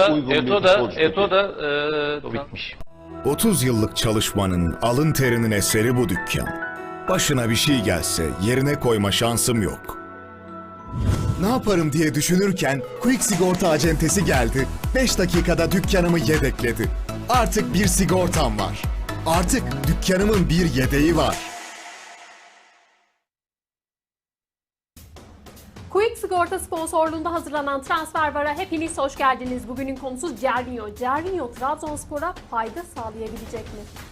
Eto da Eto da Eto da e, bitmiş. 30 yıllık çalışmanın, alın terinin eseri bu dükkan. Başına bir şey gelse yerine koyma şansım yok. Ne yaparım diye düşünürken Quick Sigorta acentesi geldi. 5 dakikada dükkanımı yedekledi. Artık bir sigortam var. Artık dükkanımın bir yedeği var. Quick Sigorta sponsorluğunda hazırlanan Transfer Bar'a hepiniz hoş geldiniz. Bugünün konusu Cervinho. Cervinho Trabzonspor'a fayda sağlayabilecek mi?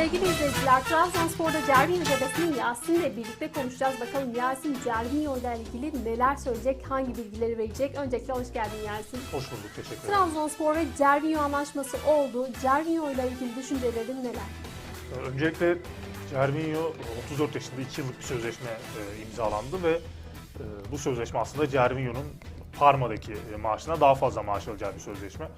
Sevgili izleyiciler, Trabzonspor'da Cervinho bebesinin Yasin'le birlikte konuşacağız. Bakalım Yasin Cervinho ile ilgili neler söyleyecek, hangi bilgileri verecek? Öncelikle hoş geldin Yasin. Hoş bulduk, teşekkür ederim. Trabzonspor ve Cervinho anlaşması oldu. Cervinho ile ilgili düşüncelerin neler? Öncelikle Cervinho 34 yaşında 2 yıllık bir sözleşme e, imzalandı ve e, bu sözleşme aslında Cervinho'nun Parma'daki e, maaşına daha fazla maaş alacağı bir sözleşme.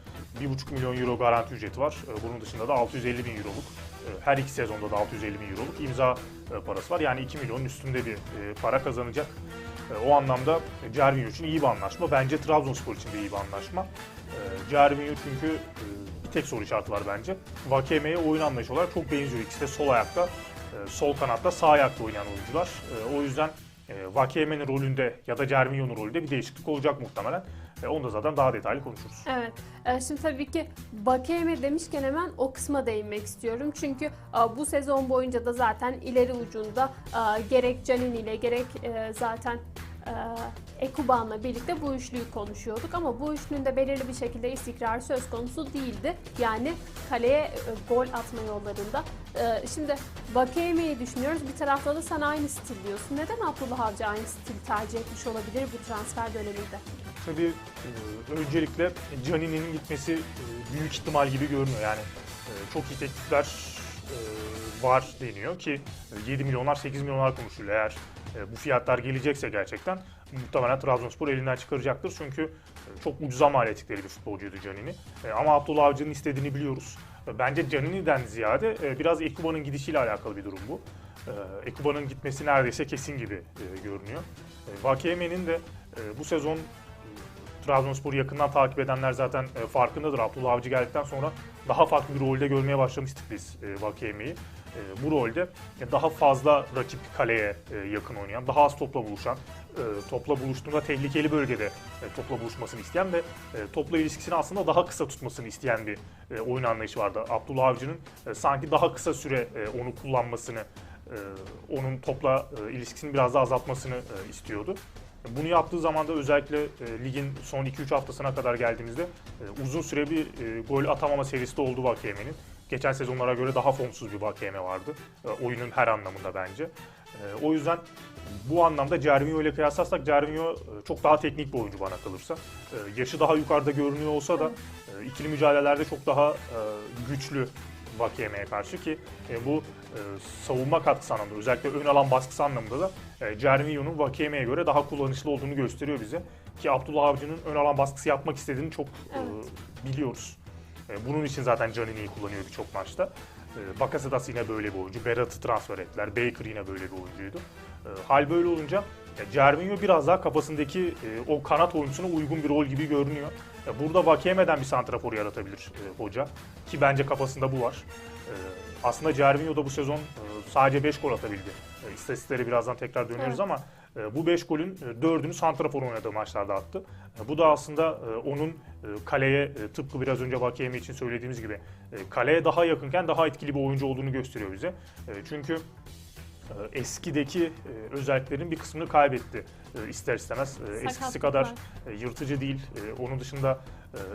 1,5 milyon euro garanti ücreti var. E, Bunun dışında da 650 bin euroluk, e, her iki sezonda da 650 bin euroluk imza e, parası var. Yani 2 milyonun üstünde bir e, para kazanacak. E, O anlamda Cervinho için iyi bir anlaşma. Bence Trabzonspor için de iyi bir anlaşma. Cervinho çünkü bir tek soru işareti var bence. Vakeme'ye oyun anlayışı olarak çok benziyor. İkisi de sol ayakta, sol kanatta, sağ ayakta oynayan oyuncular. O yüzden Vakeme'nin rolünde ya da Cervinho'nun rolünde bir değişiklik olacak muhtemelen. E, Onu da zaten daha detaylı konuşuruz. Evet. e, Şimdi tabii ki Bakeme demişken hemen o kısma değinmek istiyorum. Çünkü e, bu sezon boyunca da zaten ileri ucunda e, gerek Canin ile gerek e, zaten Ekuban'la birlikte bu üçlüyü konuşuyorduk ama bu üçlünün de belirli bir şekilde istikrar söz konusu değildi. Yani kaleye e, gol atma yollarında. E, Şimdi Bakeme'yi düşünüyoruz. Bir tarafta da sen aynı stil diyorsun. Neden Abdullah Avcı aynı stil tercih etmiş olabilir bu transfer döneminde? Tabii e, öncelikle Canini'nin gitmesi e, büyük ihtimal gibi görünüyor. Yani çok iyi teklifler var deniyor ki e, 7 milyonlar 8 milyonlar konuşuluyor. Eğer e, bu fiyatlar gelecekse gerçekten muhtemelen Trabzonspor elinden çıkaracaktır. Çünkü e, çok ucuza mal ettikleri bir futbolcuydu Canini. E, Ama Abdullah Avcı'nın istediğini biliyoruz. E, Bence Canini'den ziyade e, biraz Ekuba'nın gidişiyle alakalı bir durum bu. E, Ekuba'nın gitmesi neredeyse kesin gibi e, görünüyor. E, Vakeme'nin de e, bu sezon Trabzonspor'u yakından takip edenler zaten e, farkındadır. Abdullah Avcı geldikten sonra daha farklı bir rolde görmeye başlamıştık biz e, Vakeme'yi. E, bu rolde e, daha fazla rakip kaleye e, yakın oynayan, daha az topla buluşan, e, topla buluştuğunda tehlikeli bölgede e, topla buluşmasını isteyen ve e, topla ilişkisini aslında daha kısa tutmasını isteyen bir e, oyun anlayışı vardı. Abdullah Avcı'nın e, sanki daha kısa süre e, onu kullanmasını, e, onun topla e, ilişkisini biraz daha azaltmasını e, istiyordu. Bunu yaptığı zaman da özellikle e, ligin son 2-3 haftasına kadar geldiğimizde e, uzun süre bir e, gol atamama serisi de oldu Vakeme'nin. Geçen sezonlara göre daha formsuz bir Vakeme vardı. E, oyunun her anlamında bence. E, o yüzden bu anlamda Cervinho ile kıyaslarsak Cervinho e, çok daha teknik bir oyuncu bana kalırsa. E, yaşı daha yukarıda görünüyor olsa da e, ikili mücadelelerde çok daha e, güçlü Vakeme'ye karşı ki e, bu e, savunma katkısı anlamında özellikle ön alan baskısı anlamında da e, Cervinho'nun Vakeme'ye göre daha kullanışlı olduğunu gösteriyor bize. Ki Abdullah Avcı'nın ön alan baskısı yapmak istediğini çok e, Evet. biliyoruz. E, bunun için zaten Canini'yi kullanıyor birçok maçta. E, Bakasetas yine böyle bir oyuncu. Berat'ı transfer ettiler. Baker yine böyle bir oyuncuydu. E, hal böyle olunca e, Cervinho biraz daha kafasındaki e, o kanat oyuncusuna uygun bir rol gibi görünüyor. E, burada Vakeme'den bir santrafor yaratabilir e, hoca. Ki bence kafasında bu var. E, aslında Cervinho da bu sezon e, sadece 5 gol atabildi. E, istatistiklere birazdan tekrar döneriz Evet. ama e, bu 5 golün 4'ünü santrafor oynadığı maçlarda attı. E, bu da aslında e, onun e, kaleye e, tıpkı biraz önce Vakeme için söylediğimiz gibi e, kaleye daha yakınken daha etkili bir oyuncu olduğunu gösteriyor bize. E, çünkü e, eskideki e, özelliklerin bir kısmını kaybetti e, ister istemez. E, eskisi Sakatlık kadar e, yırtıcı değil. E, Onun dışında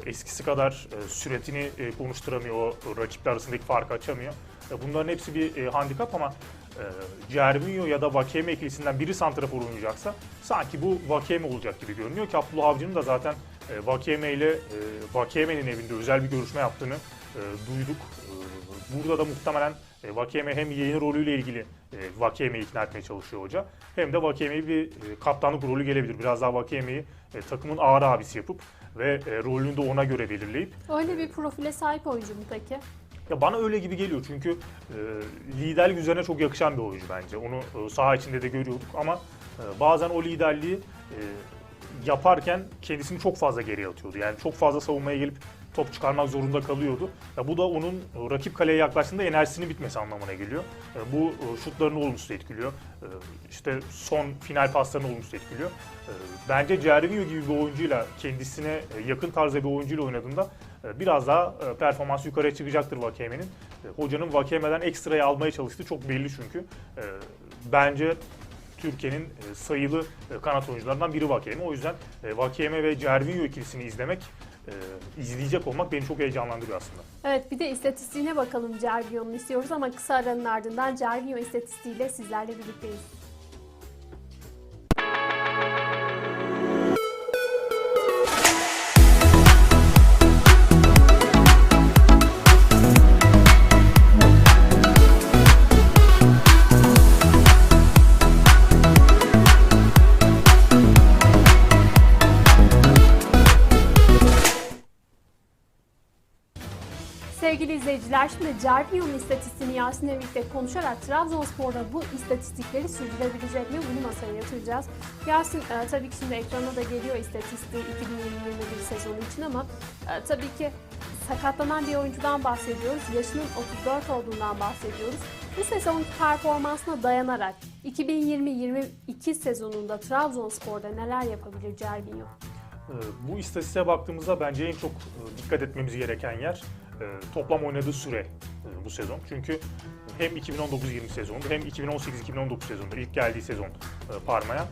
e, eskisi kadar e, süretini e, konuşturamıyor, o rakipler arasındaki farkı açamıyor. E, Bunların hepsi bir e, handikap ama e, Cervinho ya da Vakeme ikilisinden biri santrafor oynayacaksa sanki bu Vakeme olacak gibi görünüyor ki Abdullah Avcı'nın da zaten e, Vakeme ile e, Vakeme'nin evinde özel bir görüşme yaptığını e, duyduk. E, Burada da muhtemelen e, Vakeme hem yeni rolüyle ilgili e, Vakeme'yi ikna etmeye çalışıyor hoca. Hem de Vakeme'yi bir e, kaptanlık rolü gelebilir. Biraz daha Vakeme'yi e, takımın ağır abisi yapıp ve e, rolünü de ona göre belirleyip Öyle bir profile sahip oyuncu mu peki? Ya bana öyle gibi geliyor çünkü e, liderlik üzerine çok yakışan bir oyuncu bence. Onu e, saha içinde de görüyorduk ama e, bazen o liderliği e, yaparken kendisini çok fazla geriye atıyordu. Yani çok fazla savunmaya gelip top çıkarmak zorunda kalıyordu. Ya bu da onun e, rakip kaleye yaklaştığında enerjisinin bitmesi anlamına geliyor. E, bu e, şutlarını olumsuz etkiliyor. İşte son final paslarını olumsuz etkiliyor. Bence Cervinho gibi bir oyuncuyla kendisine yakın tarzda bir oyuncuyla oynadığında biraz daha performans yukarıya çıkacaktır Vakeme'nin. Hocanın Vakeme'den ekstrayı almaya çalıştığı çok belli çünkü. Bence Türkiye'nin sayılı kanat oyuncularından biri Vakeme. O yüzden Vakeme ve Cervinho ikilisini izlemek, e, izleyecek olmak beni çok heyecanlandırıyor aslında. Evet bir de istatistiğine bakalım Cervinho'nun istiyoruz ama kısa aranın ardından Cervinho istatistiğiyle sizlerle birlikteyiz. İzleyiciler şimdi Cervinho'nun istatistiğini Yasin'le birlikte konuşarak Trabzonspor'da bu istatistikleri sürdürebilecek mi bunu masaya yatıracağız. Yasin e, tabii ki şimdi ekrana da geliyor istatistiği 2020-2021 sezonu için ama e, tabii ki sakatlanan bir oyuncudan bahsediyoruz. Yaşının 34 olduğundan bahsediyoruz. Bu sezonki performansına dayanarak 2020-22 sezonunda Trabzonspor'da neler yapabilir Cervinho? E, Bu istatistiğe baktığımızda bence en çok e, dikkat etmemiz gereken yer toplam oynadığı süre e, bu sezon. Çünkü hem 2019-20 sezonunda hem 2018-2019 sezonunda ilk geldiği sezon e, Parma'ya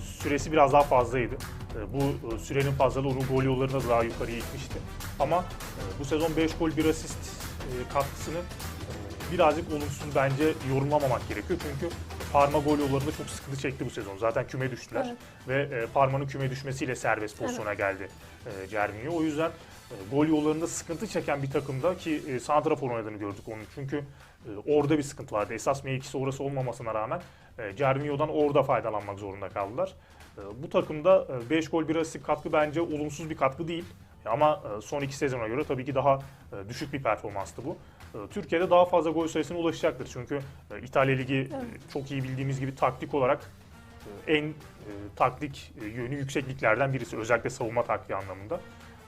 süresi biraz daha fazlaydı. E, Bu e, sürenin fazlalığı onu gol yollarına da daha yukarıya itmişti. Ama e, bu sezon 5 gol 1 asist e, katkısını e, birazcık olumsuz bence yorumlamamak gerekiyor. Çünkü Parma gol yollarında çok sıkıntı çekti bu sezon. Zaten küme düştüler Evet. ve e, Parma'nın küme düşmesiyle serbest pozisyona geldi e, Cervinho. O yüzden e, gol yollarında sıkıntı çeken bir takımda ki e, santrafor oynadığını gördük onun. Çünkü e, orada bir sıkıntı vardı. Esas mevkisi orası olmamasına rağmen e, Cervinho'dan orada faydalanmak zorunda kaldılar. E, bu takımda 5 gol 1 asist katkı bence olumsuz bir katkı değil. Ama e, son iki sezona göre tabii ki daha e, düşük bir performanstı bu. E, Türkiye'de daha fazla gol sayısına ulaşacaktır. Çünkü e, İtalya Ligi e, Evet. çok iyi bildiğimiz gibi taktik olarak e, en e, taktik e, yönü yüksek liglerden birisi. Özellikle savunma taktiği anlamında.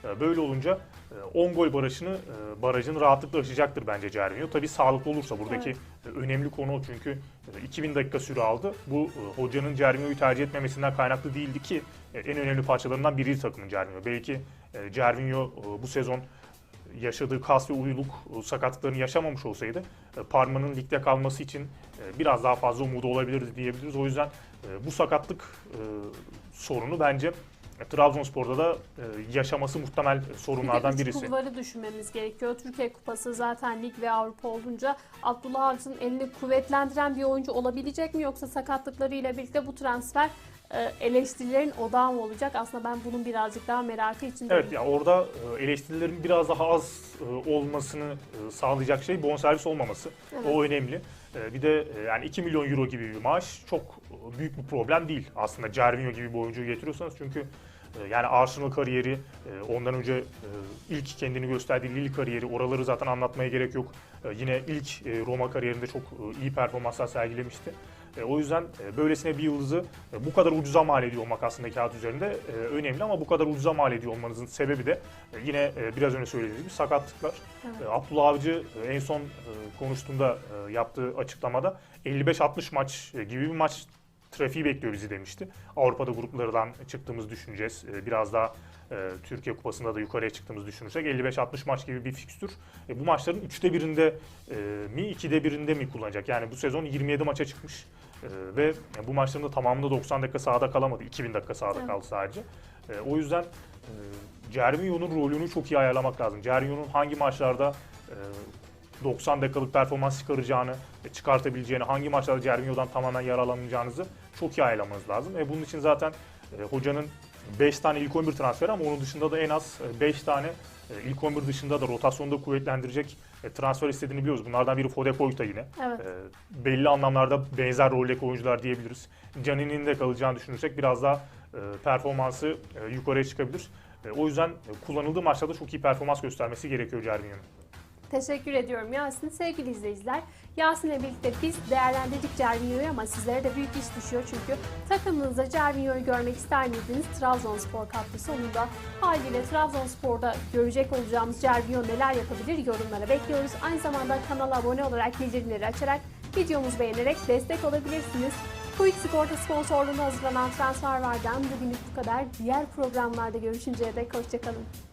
E, Böyle olunca e, 10 gol barajını e, barajını rahatlıkla aşacaktır bence Cervinho. Tabii sağlıklı olursa buradaki e, önemli konu o çünkü e, 2000 dakika süre aldı. Bu e, hocanın Cervinho'yu tercih etmemesinden kaynaklı değildi ki e, en önemli parçalarından biriydi takımın Cervinho. Belki e, Cervinho e, bu sezon yaşadığı kas ve uyuluk e, sakatlıklarını yaşamamış olsaydı e, Parma'nın ligde kalması için e, biraz daha fazla umudu olabilirdi diyebiliriz. O yüzden e, bu sakatlık e, sorunu bence e, Trabzonspor'da da e, yaşaması muhtemel sorunlardan Bir de üç birisi. kulvarı düşünmemiz gerekiyor. Türkiye Kupası zaten lig ve Avrupa olunca Abdullah Avcı'nın elini kuvvetlendiren bir oyuncu olabilecek mi yoksa sakatlıklarıyla birlikte bu transfer e, eleştirilerin odağı mı olacak? Aslında ben bunun birazcık daha merakı içindeyim. Evet ya orada e, eleştirilerin biraz daha az e, olmasını e, sağlayacak şey bonservis olmaması. Evet. O önemli. E, Bir de e, yani 2 milyon euro gibi bir maaş çok e, büyük bir problem değil aslında Cervinho gibi bir oyuncuyu getiriyorsanız çünkü e, yani Arsenal kariyeri, e, ondan önce e, ilk kendini gösterdiği Lille kariyeri, oraları zaten anlatmaya gerek yok. E, Yine ilk e, Roma kariyerinde çok e, iyi performanslar sergilemişti. E, O yüzden e, böylesine bir yıldızı e, bu kadar ucuza mal ediyor olmak aslında kağıt üzerinde e, önemli ama bu kadar ucuza mal ediyor olmanızın sebebi de e, yine e, biraz önce söylediğimiz gibi sakatlıklar. Evet. E, Abdullah Avcı e, en son e, konuştuğunda e, yaptığı açıklamada 55-60 maç e, gibi bir maç trafiği bekliyor bizi demişti. Avrupa'da gruplardan çıktığımız düşüneceğiz. E, Biraz daha e, Türkiye Kupası'nda da yukarıya çıktığımız düşünürsek 55-60 maç gibi bir fikstür. E, Bu maçların 3'te birinde e, mi 2'de birinde mi kullanacak? Yani bu sezon 27 maça çıkmış. Ve bu maçların da tamamında 90 dakika sahada kalamadı. 2000 dakika sahada kaldı sadece. O yüzden Cervinho'nun rolünü çok iyi ayarlamak lazım. Cervinho'nun hangi maçlarda 90 dakikalık performans çıkaracağını, e, çıkartabileceğini, hangi maçlarda Cervinho'dan tamamen yararlanacağınızı çok iyi ayarlamanız lazım. E, bunun için zaten e, hocanın 5 tane ilk 11 transferi ama onun dışında da en az 5 tane e, ilk 11 dışında da rotasyonda kuvvetlendirecek e, transfer istediğini biliyoruz. Bunlardan biri Fode Koyta yine. Evet. E, belli anlamlarda benzer roldeki oyuncular diyebiliriz. Canini'nin de kalacağını düşünürsek biraz daha e, performansı e, yukarıya çıkabilir. E, o yüzden e, kullanıldığı maçlarda çok iyi performans göstermesi gerekiyor Cervinho'nun. Teşekkür ediyorum Yasin. Sevgili izleyiciler, Yasin'le birlikte biz değerlendirdik Cervinho'yu ama sizlere de büyük iş düşüyor çünkü takımınızda Cervinho'yu görmek ister miydiniz? Trabzonspor hafta sonunda haliyle Trabzonspor'da görecek olacağımız Cervinho neler yapabilir yorumlara bekliyoruz. Aynı zamanda kanala abone olarak bildirimleri açarak videomuzu beğenerek destek olabilirsiniz. Quick Sigorta sponsorluğunda hazırlanan Transfer Var'dan bugünlük bu kadar. Diğer programlarda görüşünceye dek hoşçakalın.